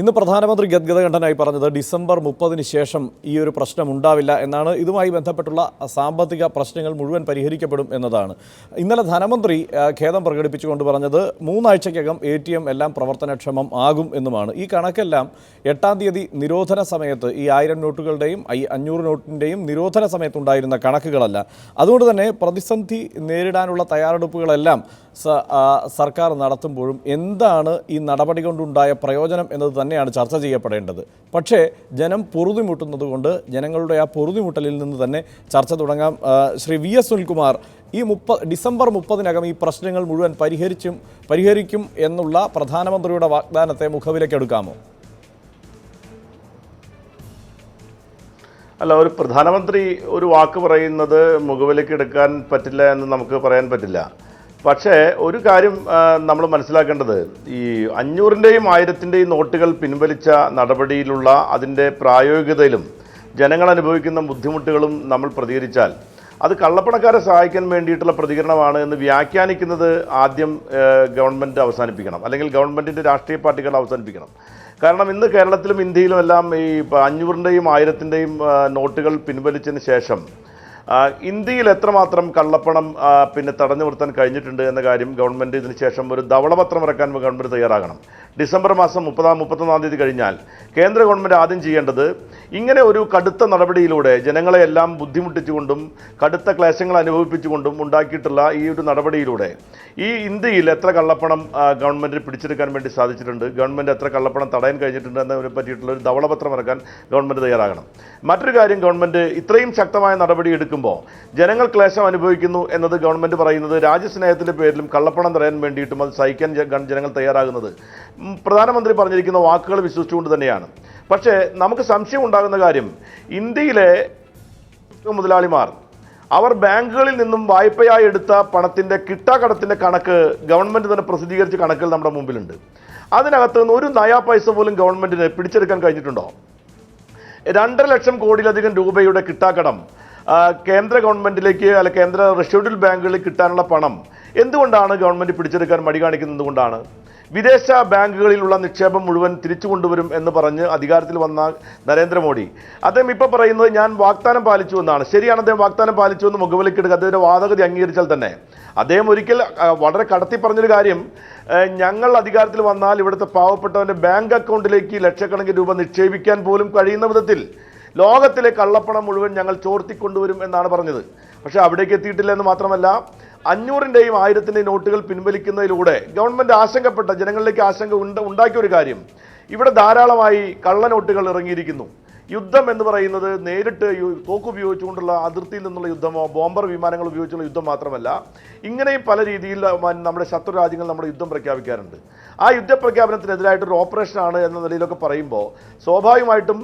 ഇന്ന് പ്രധാനമന്ത്രി ഗദ്ഗതകണ്ഠനായി പറഞ്ഞത് ഡിസംബർ മുപ്പതിന് ശേഷം ഈ ഒരു പ്രശ്നം ഉണ്ടാവില്ല എന്നാണ്. ഇതുമായി ബന്ധപ്പെട്ടുള്ള സാമ്പത്തിക പ്രശ്നങ്ങൾ മുഴുവൻ പരിഹരിക്കപ്പെടും എന്നതാണ്. ഇന്നലെ ധനമന്ത്രി ഖേദം പ്രകടിപ്പിച്ചുകൊണ്ട് പറഞ്ഞത് മൂന്നാഴ്ചയ്ക്കകം എ ടി എം എല്ലാം പ്രവർത്തനക്ഷമം ആകും എന്നുമാണ്. ഈ കണക്കെല്ലാം എട്ടാം തീയതി നിരോധന സമയത്ത് ഈ ആയിരം നോട്ടുകളുടെയും ഈ അഞ്ഞൂറ് നോട്ടിന്റെയും നിരോധന സമയത്തുണ്ടായിരുന്ന കണക്കുകളല്ല. അതുകൊണ്ട് തന്നെ പ്രതിസന്ധി നേരിടാനുള്ള തയ്യാറെടുപ്പുകളെല്ലാം സർക്കാർ നടത്തുമ്പോഴും എന്താണ് ഈ നടപടി കൊണ്ടുണ്ടായ പ്രയോജനം എന്നത് തന്നെയാണ് ചർച്ച ചെയ്യപ്പെടേണ്ടത്. പക്ഷേ ജനം പൊറുതിമുട്ടുന്നത് കൊണ്ട് ജനങ്ങളുടെ ആ പൊറുതിമുട്ടലിൽ നിന്ന് തന്നെ ചർച്ച തുടങ്ങാം. ശ്രീ വി എസ് സുനിൽകുമാർ ഈ മുപ്പ ഡിസംബർ മുപ്പതിനകം ഈ പ്രശ്നങ്ങൾ മുഴുവൻ പരിഹരിച്ചും പരിഹരിക്കും എന്നുള്ള പ്രധാനമന്ത്രിയുടെ വാഗ്ദാനത്തെ മുഖവിലക്കെടുക്കാമോ അല്ല ഒരു പ്രധാനമന്ത്രി ഒരു വാക്ക് പറയുന്നത് മുഖവിലേക്ക് എടുക്കാൻ പറ്റില്ല എന്ന് നമുക്ക് പറയാൻ പറ്റില്ല. പക്ഷേ ഒരു കാര്യം നമ്മൾ മനസ്സിലാക്കേണ്ടത്. ഈ അഞ്ഞൂറിന്റെയും ആയിരത്തിന്റെയും നോട്ടുകൾ പിൻവലിച്ച നടപടിയിലുള്ള അതിന്റെ പ്രായോഗികതയിലും ജനങ്ങൾ അനുഭവിക്കുന്ന ബുദ്ധിമുട്ടുകളും നമ്മൾ പ്രതികരിച്ചാൽ അത് കള്ളപ്പണക്കാരെ സഹായിക്കാൻ വേണ്ടിയിട്ടുള്ള പ്രതികരണമാണ് എന്ന് വ്യാഖ്യാനിക്കുന്നത് ആദ്യം ഗവൺമെന്റ് അവസാനിപ്പിക്കണം. അല്ലെങ്കിൽ ഗവൺമെന്റിന്റെ രാഷ്ട്രീയ പാർട്ടികൾ അവസാനിപ്പിക്കണം. കാരണം ഇന്ന് കേരളത്തിലും ഇന്ത്യയിലും എല്ലാം ഈ അഞ്ഞൂറിന്റെയും ആയിരത്തിന്റെയും നോട്ടുകൾ പിൻവലിച്ചതിന് ശേഷം ഇന്ത്യയിൽ എത്രമാത്രം കള്ളപ്പണം പിന്നെ തടഞ്ഞു നിർത്താൻ കഴിഞ്ഞിട്ടുണ്ട് എന്ന കാര്യം ഗവൺമെന്റ് ഇതിന് ശേഷം ഒരു ധവളപത്രം ഇറക്കാൻ ഗവൺമെന്റ് തയ്യാറാകണം. ഡിസംബർ മാസം മുപ്പതാം മുപ്പത്തൊന്നാം തീയതി കഴിഞ്ഞാൽ കേന്ദ്ര ഗവൺമെന്റ് ആദ്യം ചെയ്യേണ്ടത് ഇങ്ങനെ ഒരു കടുത്ത നടപടിയിലൂടെ ജനങ്ങളെ എല്ലാം ബുദ്ധിമുട്ടിച്ചുകൊണ്ടും കടുത്ത ക്ലേശങ്ങൾ അനുഭവിപ്പിച്ചുകൊണ്ടും ഉണ്ടാക്കിയിട്ടുള്ള ഈ ഒരു നടപടിയിലൂടെ ഈ ഇന്ത്യയിൽ എത്ര കള്ളപ്പണം ഗവൺമെന്റ് പിടിച്ചെടുക്കാൻ വേണ്ടി സാധിച്ചിട്ടുണ്ട് ഗവൺമെന്റ് എത്ര കള്ളപ്പണം തടയാൻ കഴിഞ്ഞിട്ടുണ്ട് എന്നതിനെ പറ്റിയിട്ടുള്ള ഒരു ധവളപത്രം ഇറക്കാൻ ഗവൺമെന്റ് തയ്യാറാകണം. മറ്റൊരു കാര്യം ഗവൺമെന്റ് ഇത്രയും ശക്തമായ നടപടി എടുക്കുമ്പോൾ ജനങ്ങൾ ക്ലേശം അനുഭവിക്കുന്നു എന്നത് ഗവൺമെന്റ് പറയുന്നത് രാജ്യസ്നേഹത്തിന്റെ പേരിലും കള്ളപ്പണം തടയാൻ വേണ്ടിയിട്ടും അത് സഹിക്കാൻ ജനങ്ങൾ തയ്യാറാകുന്നത്. പ്രധാനമന്ത്രി പറഞ്ഞിരിക്കുന്ന വാക്കുകൾ വിശ്വസിച്ചുകൊണ്ട് തന്നെയാണ്. പക്ഷേ നമുക്ക് സംശയം ഉണ്ടാകുന്ന കാര്യം ഇന്ത്യയിലെ മുതലാളിമാർ അവർ ബാങ്കുകളിൽ നിന്നും വായ്പയായി എടുത്ത പണത്തിന്റെ കിട്ടാക്കടത്തിന്റെ കണക്ക് ഗവൺമെന്റ് തന്നെ പ്രസിദ്ധീകരിച്ച കണക്കുകൾ നമ്മുടെ മുമ്പിലുണ്ട്. അതിനകത്ത് നിന്ന് ഒരു നയാ പൈസ പോലും ഗവൺമെന്റിന് പിടിച്ചെടുക്കാൻ കഴിഞ്ഞിട്ടുണ്ടോ? രണ്ടര ലക്ഷം കോടിയിലധികം രൂപയുടെ കിട്ടാക്കടം കേന്ദ്ര ഗവൺമെന്റിലേക്ക് അല്ല കേന്ദ്ര റെഷ്യൂഡൽ ബാങ്കുകളിൽ കിട്ടാനുള്ള പണം എന്തുകൊണ്ടാണ് ഗവൺമെന്റ് പിടിച്ചെടുക്കാൻ മടി കാണിക്കുന്നത് കൊണ്ടാണ് വിദേശ ബാങ്കുകളിലുള്ള നിക്ഷേപം മുഴുവൻ തിരിച്ചു കൊണ്ടുവരും എന്ന് പറഞ്ഞ് അധികാരത്തിൽ വന്ന നരേന്ദ്രമോദി. അദ്ദേഹം ഇപ്പോൾ പറയുന്നത് ഞാൻ വാഗ്ദാനം പാലിച്ചു എന്നാണ്. ശരിയാണ് അദ്ദേഹം വാഗ്ദാനം പാലിച്ചു എന്ന് മുഖവിലേക്കെടുക്കുക അദ്ദേഹത്തിന്റെ വാദഗതി അംഗീകരിച്ചാൽ തന്നെ. അദ്ദേഹം ഒരിക്കൽ വളരെ കടത്തി പറഞ്ഞൊരു കാര്യം ഞങ്ങൾ അധികാരത്തിൽ വന്നാൽ ഇവിടുത്തെ പാവപ്പെട്ടവന്റെ ബാങ്ക് അക്കൗണ്ടിലേക്ക് ലക്ഷക്കണക്കിന് രൂപ നിക്ഷേപിക്കാൻ പോലും കഴിയുന്ന വിധത്തിൽ ലോകത്തിലെ കള്ളപ്പണം മുഴുവൻ ഞങ്ങൾ ചോർത്തിക്കൊണ്ടുവരും എന്നാണ് പറഞ്ഞത്. പക്ഷേ അവിടേക്ക് എത്തിയിട്ടില്ല എന്ന് മാത്രമല്ല അഞ്ഞൂറിന്റെയും ആയിരത്തിന്റെയും നോട്ടുകൾ പിൻവലിക്കുന്നതിലൂടെ ഗവൺമെന്റ് ആശങ്കപ്പെട്ട ജനങ്ങളിലേക്ക് ആശങ്ക ഉണ്ട് ഉണ്ടാക്കിയ ഒരു കാര്യം. ഇവിടെ ധാരാളമായി കള്ളനോട്ടുകൾ ഇറങ്ങിയിരിക്കുന്നു. യുദ്ധം എന്ന് പറയുന്നത് നേരിട്ട് തോക്കുപയോഗിച്ചുകൊണ്ടുള്ള അതിർത്തിയിൽ നിന്നുള്ള യുദ്ധമോ ബോംബർ വിമാനങ്ങൾ ഉപയോഗിച്ചുള്ള യുദ്ധം മാത്രമല്ല ഇങ്ങനെയും പല രീതിയിൽ നമ്മുടെ ശത്രു രാജ്യങ്ങൾ നമ്മുടെ യുദ്ധം പ്രഖ്യാപിക്കാറുണ്ട്. ആ യുദ്ധപ്രഖ്യാപനത്തിനെതിരായിട്ടൊരു ഓപ്പറേഷനാണ് എന്ന നിലയിലൊക്കെ പറയുമ്പോൾ സ്വാഭാവികമായിട്ടും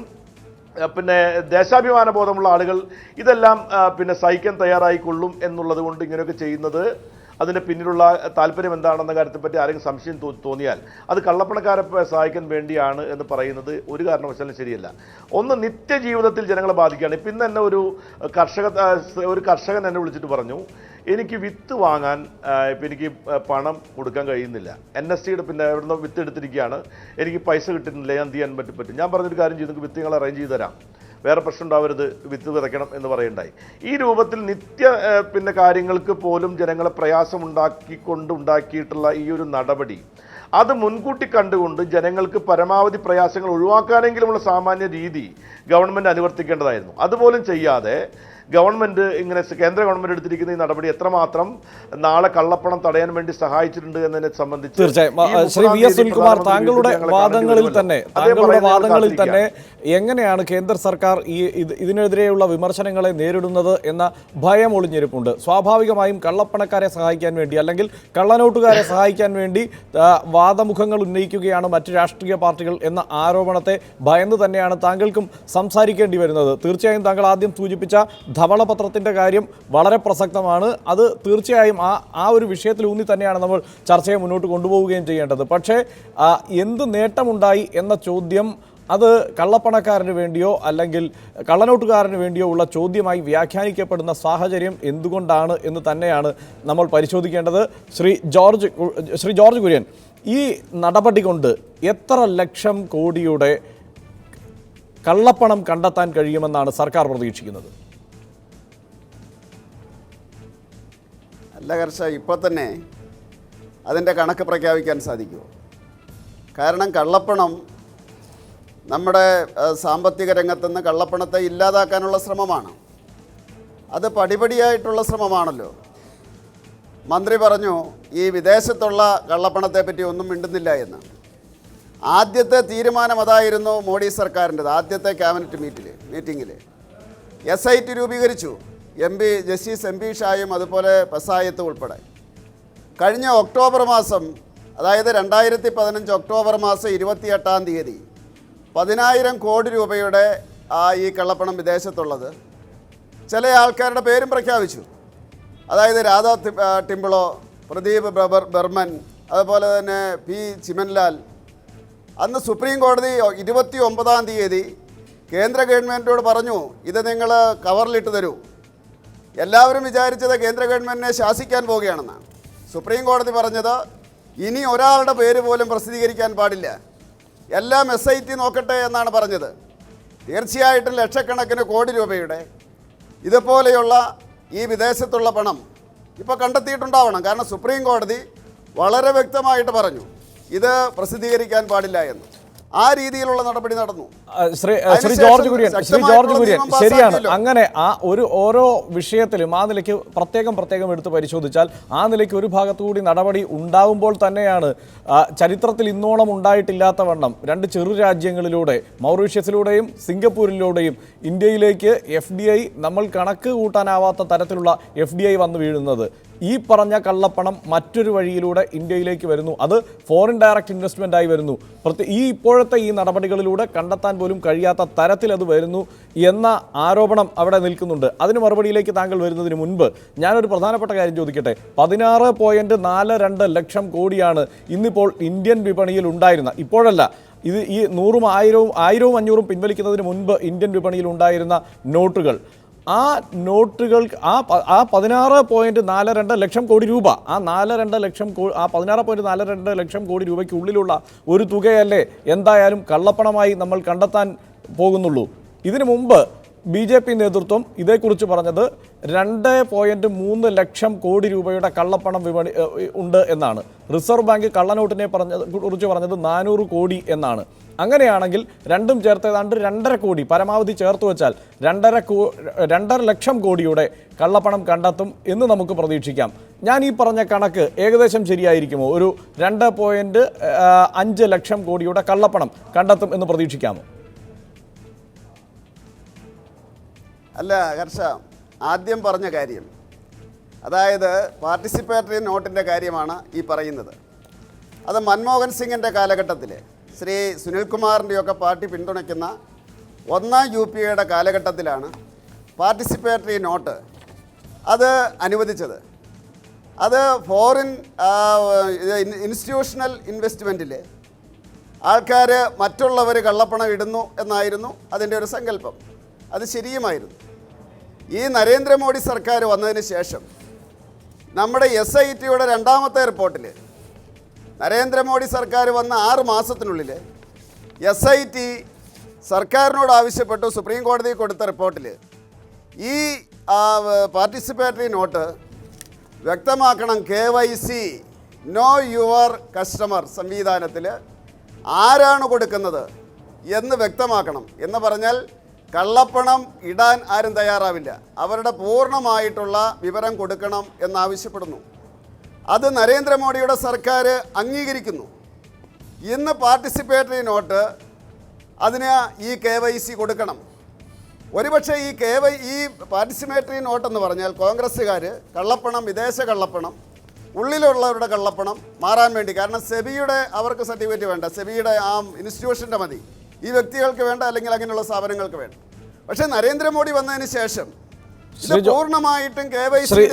പിന്നെ ദേശാഭിമാന ബോധമുള്ള ആളുകൾ ഇതെല്ലാം പിന്നെ സഹിക്കാൻ തയ്യാറായിക്കൊള്ളും എന്നുള്ളത് കൊണ്ട് ഇങ്ങനെയൊക്കെ ചെയ്യുന്നത് അതിന്റെ പിന്നിലുള്ള താല്പര്യം എന്താണെന്ന കാര്യത്തെപ്പറ്റി ആരെങ്കിലും സംശയം തോന്നിയാൽ അത് കള്ളപ്പണക്കാരെ സഹായിക്കാൻ വേണ്ടിയാണ് എന്ന് പറയുന്നത് ഒരു കാരണവശാലും ശരിയല്ല. ഒന്ന് നിത്യജീവിതത്തിൽ ജനങ്ങളെ ബാധിക്കുകയാണ്. ഇപ്പം ഇന്ന് തന്നെ ഒരു കർഷക ഒരു കർഷകൻ എന്നെ വിളിച്ചിട്ട് പറഞ്ഞു എനിക്ക് വിത്ത് വാങ്ങാൻ ഇപ്പം എനിക്ക് പണം കൊടുക്കാൻ കഴിയുന്നില്ല. എൻ എസ് സിയുടെ പിന്നെ ഇവിടുന്ന് വിത്ത് എടുത്തിരിക്കുകയാണ്. എനിക്ക് പൈസ കിട്ടുന്നില്ല. ഞാൻ എന്ത് ചെയ്യാൻ പറ്റും പറ്റും. ഞാൻ പറഞ്ഞൊരു കാര്യം ചെയ്തു. നിങ്ങൾക്ക് വിത്ത് നിങ്ങൾ അറേഞ്ച് ചെയ്ത് തരാം. വേറെ പ്രശ്നം ഉണ്ടാവരുത് വിത്ത് വിതയ്ക്കണം എന്ന് പറയുണ്ടായി ഈ രൂപത്തിൽ നിത്യ പിന്നെ കാര്യങ്ങൾക്ക് പോലും ജനങ്ങളെ പ്രയാസം ഉണ്ടാക്കിക്കൊണ്ട് ഉണ്ടാക്കിയിട്ടുള്ള ഈ ഒരു നടപടി അത് മുൻകൂട്ടി കണ്ടുകൊണ്ട് ജനങ്ങൾക്ക് പരമാവധി പ്രയാസങ്ങൾ ഒഴിവാക്കാനെങ്കിലുമുള്ള സാമാന്യ രീതി ഗവൺമെന്റ് അനുവർത്തിക്കേണ്ടതായിരുന്നു. അതുപോലും ചെയ്യാതെ ഗവൺമെന്റ് ഇങ്ങനെ കേന്ദ്ര ഗവൺമെന്റ് എടുത്തിരിക്കുന്ന ഈ നടപടി എത്രമാത്രം നാളെ കള്ളപ്പണം തടയാൻ വേണ്ടി സഹായിച്ചിട്ടുണ്ട് എന്നതിനെ സംബന്ധിച്ച് തീർച്ചയായും. ശ്രീ വി മുപ്പതാം എസ് സുനിൽകുമാർ താങ്കളുടെ വാദങ്ങളിൽ തന്നെ. താങ്കളുടെ വാദങ്ങളിൽ തന്നെ എങ്ങനെയാണ് കേന്ദ്ര സർക്കാർ ഈ ഇത് ഇതിനെതിരെയുള്ള വിമർശനങ്ങളെ നേരിടുന്നത് എന്ന ഭയം ഒളിഞ്ഞിരിപ്പുണ്ട്. സ്വാഭാവികമായും കള്ളപ്പണക്കാരെ സഹായിക്കാൻ വേണ്ടി അല്ലെങ്കിൽ കള്ളനോട്ടുകാരെ സഹായിക്കാൻ വേണ്ടി വാദമുഖങ്ങൾ ഉന്നയിക്കുകയാണ് മറ്റ് രാഷ്ട്രീയ പാർട്ടികൾ എന്ന ആരോപണത്തെ ഭയന്ന് തന്നെയാണ് താങ്കൾക്കും സംസാരിക്കേണ്ടി വരുന്നത്. തീർച്ചയായും താങ്കൾ ആദ്യം സൂചിപ്പിച്ച ധവളപത്രത്തിന്റെ കാര്യം വളരെ പ്രസക്തമാണ്. അത് തീർച്ചയായും ആ ആ ഒരു വിഷയത്തിൽ ഊന്നി തന്നെയാണ് നമ്മൾ ചർച്ചയെ മുന്നോട്ട് കൊണ്ടുപോവുകയും ചെയ്യേണ്ടത്. പക്ഷേ എന്ത് നേട്ടമുണ്ടായി എന്ന ചോദ്യം അത് കള്ളപ്പണക്കാരന് വേണ്ടിയോ അല്ലെങ്കിൽ കള്ളനോട്ടുകാരന് വേണ്ടിയോ ഉള്ള ചോദ്യമായി വ്യാഖ്യാനിക്കപ്പെടുന്ന സാഹചര്യം എന്തുകൊണ്ടാണ് എന്ന് തന്നെയാണ് നമ്മൾ പരിശോധിക്കേണ്ടത്. ശ്രീ ജോർജ് ശ്രീ ജോർജ് കുര്യൻ ഈ നടപടി കൊണ്ട് എത്ര ലക്ഷം കോടിയുടെ കള്ളപ്പണം കണ്ടെത്താൻ കഴിയുമെന്നാണ് സർക്കാർ പ്രതീക്ഷിക്കുന്നത്? അല്ല കർഷ ഇപ്പോൾ തന്നെ അതിന്റെ കണക്ക് പ്രഖ്യാപിക്കാൻ സാധിക്കുമോ? കാരണം കള്ളപ്പണം നമ്മുടെ സാമ്പത്തിക രംഗത്തുനിന്ന് കള്ളപ്പണത്തെ ഇല്ലാതാക്കാനുള്ള ശ്രമമാണ്. അത് പടിപടിയായിട്ടുള്ള ശ്രമമാണല്ലോ. മന്ത്രി പറഞ്ഞു ഈ വിദേശത്തുള്ള കള്ളപ്പണത്തെ പറ്റി ഒന്നും മിണ്ടുന്നില്ല എന്ന്. ആദ്യത്തെ തീരുമാനം അതായിരുന്നു മോഡി സർക്കാരിന്റെത് ആദ്യത്തെ ക്യാബിനറ്റ് മീറ്റിൽ മീറ്റിങ്ങിൽ എസ് ഐ ടി രൂപീകരിച്ചു. M P justice M P ഷായും അതുപോലെ പസായത്ത് ഉൾപ്പെടെ. കഴിഞ്ഞ ഒക്ടോബർ മാസം അതായത് രണ്ടായിരത്തി പതിനഞ്ച് ഒക്ടോബർ മാസം ഇരുപത്തിയെട്ടാം തീയതി പതിനായിരം കോടി രൂപയുടെ ആ ഈ കള്ളപ്പണം വിദേശത്തുള്ളത്. ചില ആൾക്കാരുടെ പേരും പ്രഖ്യാപിച്ചു. അതായത് രാധാ ടിംബിളോ പ്രദീപ് ബർമൻ അതുപോലെ തന്നെ പി ചിമൻലാൽ. അന്ന് സുപ്രീം കോടതി ഇരുപത്തി ഒമ്പതാം തീയതി കേന്ദ്ര ഗവൺമെന്റോട് പറഞ്ഞു ഇത് നിങ്ങൾ കവറിലിട്ട് തരൂ. എല്ലാവരും വിചാരിച്ചത് കേന്ദ്ര ഗവൺമെന്റിനെ ശാസിക്കാൻ പോവുകയാണെന്നാണ്. സുപ്രീം കോടതി പറഞ്ഞത് ഇനി ഒരാളുടെ പേര് പോലും പ്രസിദ്ധീകരിക്കാൻ പാടില്ല. എല്ലാം എസ് ഐ ടി നോക്കട്ടെ എന്നാണ് പറഞ്ഞത്. തീർച്ചയായിട്ടും ലക്ഷക്കണക്കിന് കോടി രൂപയുടെ ഇതുപോലെയുള്ള ഈ വിദേശത്തുള്ള പണം ഇപ്പോൾ കണ്ടെത്തിയിട്ടുണ്ടാവണം. കാരണം സുപ്രീം കോടതി വളരെ വ്യക്തമായിട്ട് പറഞ്ഞു ഇത് പ്രസിദ്ധീകരിക്കാൻ പാടില്ല എന്ന്. ആ രീതിയിലുള്ള നടപടി നടന്നു. ശ്രീ ശ്രീ ജോർജ് കുര്യൻ ശ്രീ ജോർജ് കുര്യൻ ശരിയാണ്. അങ്ങനെ ആ ഒരു ഓരോ വിഷയത്തിലും ആ നിലയ്ക്ക് പ്രത്യേകം പ്രത്യേകം എടുത്ത് പരിശോധിച്ചാൽ ആ നിലയ്ക്ക് ഒരു ഭാഗത്തുകൂടി നടപടി ഉണ്ടാവുമ്പോൾ തന്നെയാണ് ചരിത്രത്തിൽ ഇന്നോളം ഉണ്ടായിട്ടില്ലാത്ത വണ്ണം. രണ്ട് ചെറു രാജ്യങ്ങളിലൂടെ മൗറീഷ്യസിലൂടെയും സിംഗപ്പൂരിലൂടെയും ഇന്ത്യയിലേക്ക് എഫ് ഡി ഐ നമ്മൾ കണക്ക് കൂട്ടാനാവാത്ത തരത്തിലുള്ള എഫ് ഡി ഐ വന്നു വീഴുന്നത്. ഈ പറഞ്ഞ കള്ളപ്പണം മറ്റൊരു വഴിയിലൂടെ ഇന്ത്യയിലേക്ക് വരുന്നു. അത് ഫോറിൻ ഡയറക്റ്റ് ഇൻവെസ്റ്റ്മെന്റ് ആയി വരുന്നു. ഈ ഇപ്പോഴത്തെ ഈ നടപടികളിലൂടെ കണ്ടെത്താൻ പോലും കഴിയാത്ത തരത്തിൽ അത് വരുന്നു എന്ന ആരോപണം അവിടെ നിൽക്കുന്നുണ്ട്. അതിന് മറുപടിയിലേക്ക് താങ്കൾ വരുന്നതിന് മുൻപ് ഞാനൊരു പ്രധാനപ്പെട്ട കാര്യം ചോദിക്കട്ടെ. പതിനാറ് പോയിന്റ് നാല് രണ്ട് ലക്ഷം കോടിയാണ് ഇന്നിപ്പോൾ ഇന്ത്യൻ വിപണിയിൽ ഉണ്ടായിരുന്ന ഇപ്പോഴല്ല ഇത് ഈ നൂറും ആയിരവും ആയിരവും അഞ്ഞൂറും പിൻവലിക്കുന്നതിന് മുൻപ് ഇന്ത്യൻ വിപണിയിൽ ഉണ്ടായിരുന്ന നോട്ടുകൾ. ആ നോട്ടുകൾ ആ ആ പതിനാറ് പോയിന്റ് നാല് രണ്ട് ലക്ഷം കോടി രൂപ ആ നാല് രണ്ട് ലക്ഷം കോ ആ പതിനാറ് പോയിന്റ് നാല് രണ്ട് ലക്ഷം കോടി രൂപയ്ക്കുള്ളിലുള്ള ഒരു തുകയല്ലേ എന്തായാലും കള്ളപ്പണമായി നമ്മൾ കണ്ടെത്താൻ പോകുന്നുള്ളൂ. ഇതിനു മുമ്പ് ബി ജെ പി നേതൃത്വം ഇതേക്കുറിച്ച് പറഞ്ഞത് രണ്ട് പോയിന്റ് മൂന്ന് ലക്ഷം കോടി രൂപയുടെ കള്ളപ്പണം വിപണി ഉണ്ട് എന്നാണ്. റിസർവ് ബാങ്ക് കള്ളനോട്ടിനെ പറഞ്ഞത് കുറിച്ച് പറഞ്ഞത് നാനൂറ് കോടി എന്നാണ്. അങ്ങനെയാണെങ്കിൽ രണ്ടും ചേർത്ത് ഏതാണ്ട് രണ്ടര കോടി. പരമാവധി ചേർത്ത് വെച്ചാൽ രണ്ടര കോ രണ്ടര ലക്ഷം കോടിയുടെ കള്ളപ്പണം കണ്ടെത്തും എന്ന് നമുക്ക് പ്രതീക്ഷിക്കാം. ഞാൻ ഈ പറഞ്ഞ കണക്ക് ഏകദേശം ശരിയായിരിക്കുമോ? ഒരു രണ്ട് പോയിന്റ് അഞ്ച് ലക്ഷം കോടിയുടെ കള്ളപ്പണം കണ്ടെത്തും എന്ന് പ്രതീക്ഷിക്കാമോ? അല്ല ഹർഷ ആദ്യം പറഞ്ഞ കാര്യം. അതായത് പാർട്ടിസിപ്പേറ്ററി നോട്ടിന്റെ കാര്യമാണ് ഈ പറയുന്നത്. അത് മൻമോഹൻ സിംഗിന്റെ കാലഘട്ടത്തിൽ ശ്രീ സുനിൽകുമാറിന്റെയൊക്കെ പാർട്ടി പിന്തുണയ്ക്കുന്ന ഒന്നാം യു പി എയുടെ കാലഘട്ടത്തിലാണ് പാർട്ടിസിപ്പേറ്ററി നോട്ട് അത് അനുവദിച്ചത്. അത് ഫോറിൻ ഇൻസ്റ്റിറ്റ്യൂഷണൽ ഇൻവെസ്റ്റ്മെന്റിൽ ആൾക്കാർ മറ്റുള്ളവർ കള്ളപ്പണം ഇടുന്നു എന്നായിരുന്നു അതിന്റെ ഒരു സങ്കല്പം. അത് ശരിയുമായിരുന്നു. ഈ നരേന്ദ്രമോദി സർക്കാർ വന്നതിന് ശേഷം നമ്മുടെ എസ് ഐ ടിയുടെ രണ്ടാമത്തെ റിപ്പോർട്ടിൽ നരേന്ദ്രമോദി സർക്കാർ വന്ന ആറ് മാസത്തിനുള്ളിൽ എസ് ഐ ടി സർക്കാരിനോട് ആവശ്യപ്പെട്ടു സുപ്രീം കോടതി കൊടുത്ത റിപ്പോർട്ടിൽ ഈ പാർട്ടിസിപ്പേറ്ററി നോട്ട് വ്യക്തമാക്കണം K Y C know your customer സംവിധാനത്തിൽ ആരാണ് കൊടുക്കുന്നത് എന്ന് വ്യക്തമാക്കണം എന്ന് പറഞ്ഞാൽ കള്ളപ്പണം ഇടാൻ ആരും തയ്യാറാവില്ല. അവരുടെ പൂർണമായിട്ടുള്ള വിവരം കൊടുക്കണം എന്നാവശ്യപ്പെടുന്നു. അത് നരേന്ദ്രമോദിയുടെ സർക്കാർ അംഗീകരിക്കുന്നു. ഇന്ന് പാർട്ടിസിപ്പേറ്ററി നോട്ട് അതിന് ഈ കെ വൈ സി കൊടുക്കണം. ഒരുപക്ഷെ ഈ കെ വൈ ഈ പാർട്ടിസിപ്പേറ്ററി നോട്ട് എന്ന് പറഞ്ഞാൽ കോൺഗ്രസ്സുകാർ കള്ളപ്പണം വിദേശ കള്ളപ്പണം ഉള്ളിലുള്ളവരുടെ കള്ളപ്പണം മാറാൻ വേണ്ടി. കാരണം സെബിയുടെ അവർക്ക് സർട്ടിഫിക്കറ്റ് വേണ്ട. സെബിയുടെ ആ ഇൻസ്റ്റിറ്റ്യൂഷന്റെ മതി. ഈ വ്യക്തികൾക്ക് വേണ്ട അല്ലെങ്കിൽ അങ്ങനെയുള്ള സ്ഥാപനങ്ങൾക്ക് വേണ്ട. പക്ഷേ നരേന്ദ്രമോദി വന്നതിന് ശേഷം പൂർണമായിട്ടും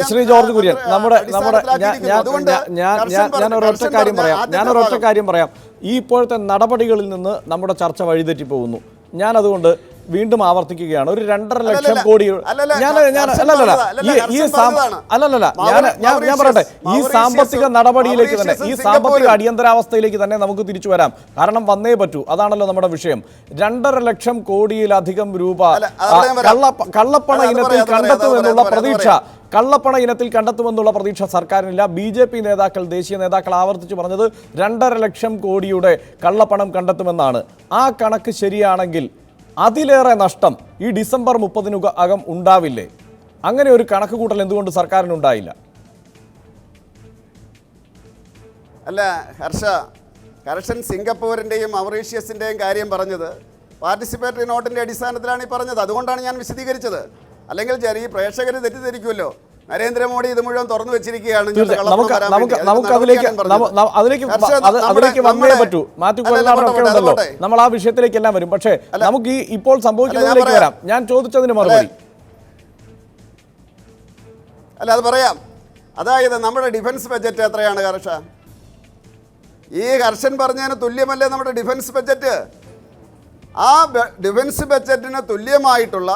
ശ്രീ ജോർജ് കുര്യൻ നമ്മുടെ നമ്മുടെ ഞാൻ ഞാൻ ഒരൊറ്റ കാര്യം പറയാം. ഞാൻ ഒരൊറ്റ കാര്യം പറയാം. ഈ ഇപ്പോഴത്തെ നടപടികളിൽ നിന്ന് നമ്മുടെ ചർച്ച വഴിതെറ്റി പോകുന്നു. ഞാൻ അതുകൊണ്ട് വീണ്ടും ആവർത്തിക്കുകയാണ്. ഒരു രണ്ടര ലക്ഷം കോടി ഞാൻ ഞാൻ അല്ലല്ല ഈ അല്ലല്ല ഞാൻ ഞാൻ ഞാൻ പറയട്ടെ. ഈ സാമ്പത്തിക നടപടിയിലേക്ക് തന്നെ ഈ സാമ്പത്തിക അടിയന്തരാവസ്ഥയിലേക്ക് തന്നെ നമുക്ക് തിരിച്ചു വരാം. കാരണം വന്നേ പറ്റൂ. അതാണല്ലോ നമ്മുടെ വിഷയം. രണ്ടര ലക്ഷം കോടിയിലധികം രൂപ. കള്ള കള്ളപ്പണ ഇനത്തിൽ കണ്ടെത്തുമെന്നുള്ള പ്രതീക്ഷ. കള്ളപ്പണ ഇനത്തിൽ കണ്ടെത്തുമെന്നുള്ള പ്രതീക്ഷ സർക്കാരിനില്ല. ബി ജെ പി നേതാക്കൾ ദേശീയ നേതാക്കൾ ആവർത്തിച്ച് പറഞ്ഞത് രണ്ടര ലക്ഷം കോടിയുടെ കള്ളപ്പണം കണ്ടെത്തുമെന്നാണ്. ആ കണക്ക് ശരിയാണെങ്കിൽ അതിലേറെ നഷ്ടം ഈ ഡിസംബർ മുപ്പതിനു അകം ഉണ്ടാവില്ലേ? അങ്ങനെ ഒരു കണക്ക് കൂട്ടൽ എന്തുകൊണ്ട് സർക്കാരിനുണ്ടായില്ല? അല്ല ഹർഷ കർഷൻ സിംഗപ്പൂരിന്റെയും മൗറീഷ്യസിന്റെയും കാര്യം പറഞ്ഞത് പാർട്ടിസിപ്പേറ്ററി നോട്ടിന്റെ അടിസ്ഥാനത്തിലാണ് ഈ പറഞ്ഞത്. അതുകൊണ്ടാണ് ഞാൻ വിശദീകരിച്ചത്. അല്ലെങ്കിൽ ചെറിയ പ്രേക്ഷകർ തെറ്റിദ്ധരിക്കുമല്ലോ. നരേന്ദ്രമോദി ഇത് മുഴുവൻ തുറന്നു വെച്ചിരിക്കുകയാണ്. നമുക്ക് നമുക്ക് നമുക്ക് അതിലേക്ക് അതിലേക്ക് അതിലേക്ക് വന്നേ പറ്റൂ. മാത്യു ഒക്കെ ഉണ്ടല്ലോ. നമ്മൾ ആ വിഷയത്തിലേക്കെല്ലാം വരും. പക്ഷേ നമുക്ക് ഈ ഇപ്പോൾ സംഭവിക്കുന്നതിലേക്ക് വരാം. ഞാൻ ചോദിച്ചതിന് മറുപടി. അല്ല അത് പറയാം. അതായത് നമ്മുടെ ഡിഫൻസ് ബജറ്റ് എത്രയാണ് ഹർഷ? ഈ ഹർഷൻ പറഞ്ഞതിന് തുല്യമല്ലേ നമ്മുടെ ഡിഫൻസ് ബജറ്റ്? ആ ഡിഫൻസ് ബജറ്റിന് തുല്യമായിട്ടുള്ള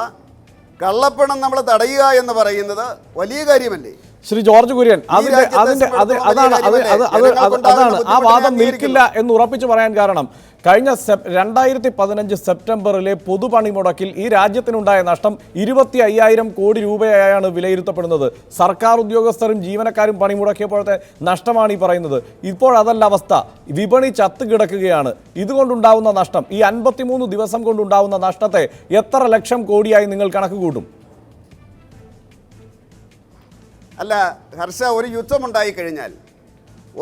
കള്ളപ്പണം നമ്മൾ തടയുക എന്ന് പറയുന്നത് വലിയ കാര്യമല്ലേ? ശ്രീ ജോർജ് കുര്യൻ അതിന്റെ അതിന്റെ അത് അതാണ് അത് അത് അത് അത് അതാണ് ആ വാദം. നിൽക്കില്ല എന്ന് ഉറപ്പിച്ചു പറയാൻ കാരണം കഴിഞ്ഞ രണ്ടായിരത്തി പതിനഞ്ച് സെപ്റ്റംബറിലെ പൊതുപണിമുടക്കിൽ ഈ രാജ്യത്തിനുണ്ടായ നഷ്ടം ഇരുപത്തി അയ്യായിരം കോടി രൂപയായാണ് വിലയിരുത്തപ്പെടുന്നത്. സർക്കാർ ഉദ്യോഗസ്ഥരും ജീവനക്കാരും പണിമുടക്കിയപ്പോഴത്തെ നഷ്ടമാണ് ഈ പറയുന്നത്. ഇപ്പോൾ അതല്ല അവസ്ഥ. വിപണി ചത്ത് കിടക്കുകയാണ്. ഇതുകൊണ്ടുണ്ടാവുന്ന നഷ്ടം ഈ അൻപത്തിമൂന്ന് ദിവസം കൊണ്ടുണ്ടാവുന്ന നഷ്ടത്തെ എത്ര ലക്ഷം കോടിയായി നിങ്ങൾ കണക്ക് കൂട്ടും? അല്ല ഹർഷ ഒരു യുദ്ധമുണ്ടായി കഴിഞ്ഞാൽ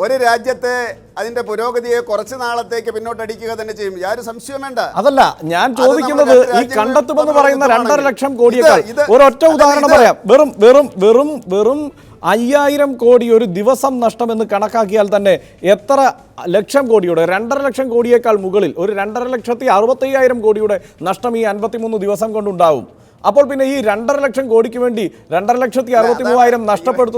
ഒരു രാജ്യത്തെ അതിന്റെ പുരോഗതിയെ കുറച്ച് നാളത്തേക്ക് പിന്നോട്ടടിക്കുക തന്നെ ചെയ്യും. യാതൊരു സംശയം വേണ്ട. അതല്ല ഞാൻ ചോദിക്കുന്നത് ഈ കണ്ടെത്തുമെന്ന് പറയുന്ന രണ്ടര ലക്ഷം കോടിയേക്കാൾ ഒരൊറ്റ ഉദാഹരണം പറയാം. വെറും വെറും വെറും വെറും അയ്യായിരം കോടി ഒരു ദിവസം നഷ്ടമെന്ന് കണക്കാക്കിയാൽ തന്നെ എത്ര ലക്ഷം കോടിയുടെ രണ്ടര ലക്ഷം കോടിയേക്കാൾ മുകളിൽ ഒരു രണ്ടര ലക്ഷത്തി അറുപത്തയ്യായിരം കോടിയുടെ നഷ്ടം ഈ അൻപത്തിമൂന്ന് ദിവസം കൊണ്ടുണ്ടാവും. അപ്പോൾ പിന്നെ ഈ രണ്ടര ലക്ഷം കോടിക്ക് വേണ്ടി രണ്ടര ലക്ഷത്തി അറുപത്തി മൂവായിരം നഷ്ടപ്പെടുത്തുന്ന